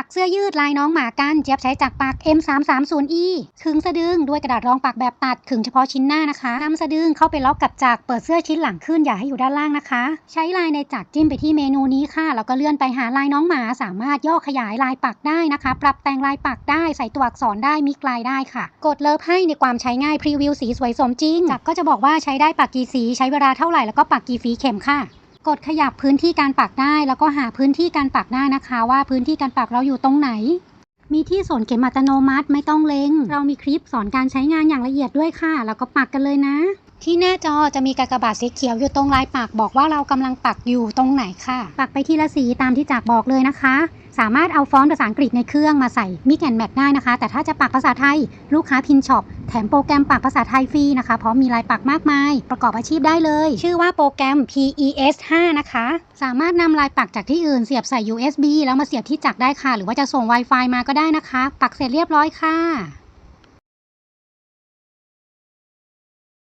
ปักเสื้อยืดลายน้องหมากันเจี๊ยบใช้จากปัก M330E ขึงสะดึงด้วยกระดาษรองปักแบบตัดขึงเฉพาะชิ้นหน้านะคะนำสะดึงเข้าไปล็อกกับจักรเปิดเสื้อชิ้นหลังขึ้นอย่าให้อยู่ด้านล่างนะคะ ใช้ลายในจักรจิ้มไปที่เมนูนี้ค่ะแล้วก็เลื่อนไปหาลายน้องหมาสามารถย่อขยายลายปักได้นะคะ ปรับแต่งลายปักได้ใส่ตัวอักษรได้มิกลายได้ค่ะ กดเลิฟให้ในความใช้ง่ายพรีวิวสีสวยสมจริงจักก็จะบอกว่าใช้ได้ปักกี่สีใช้เวลาเท่าไหร่แล้วก็ปักกี่ฝีเข็มค่ะ กดขยับพื้นที่การปักได้ แล้วก็หาพื้นที่การปักได้นะคะ ว่าพื้นที่การปักเราอยู่ตรงไหน มีที่สนเข็มอัตโนมัติไม่ต้องเล็ง เรามีคลิปสอนการใช้งานอย่างละเอียดด้วยค่ะ แล้วก็ปักกันเลยนะ ที่หน้าจอจะมีกากบาทสีเขียวอยู่ตรงลายปักบอกว่าเรากำลังปักอยู่ตรงไหนค่ะ ปักไปทีละสีตามที่จากบอกเลยนะคะ สามารถเอาฟอนต์ภาษาอังกฤษในเครื่องมาใส่มิกแอนแมทได้นะคะ แต่ถ้าจะปักภาษาไทย ลูกค้าพินช็อปแถมโปรแกรมปักภาษาไทยฟรีนะคะเพราะมีลายปักมากมาย ประกอบอาชีพได้เลย ชื่อว่าโปรแกรม PES 5 นะคะ สามารถนำลายปักจากที่อื่นเสียบใส่ USB แล้วมาเสียบที่จักรได้ค่ะ หรือว่าจะส่ง Wi-Fi มาก็ได้นะคะ ปักเสร็จเรียบร้อยค่ะ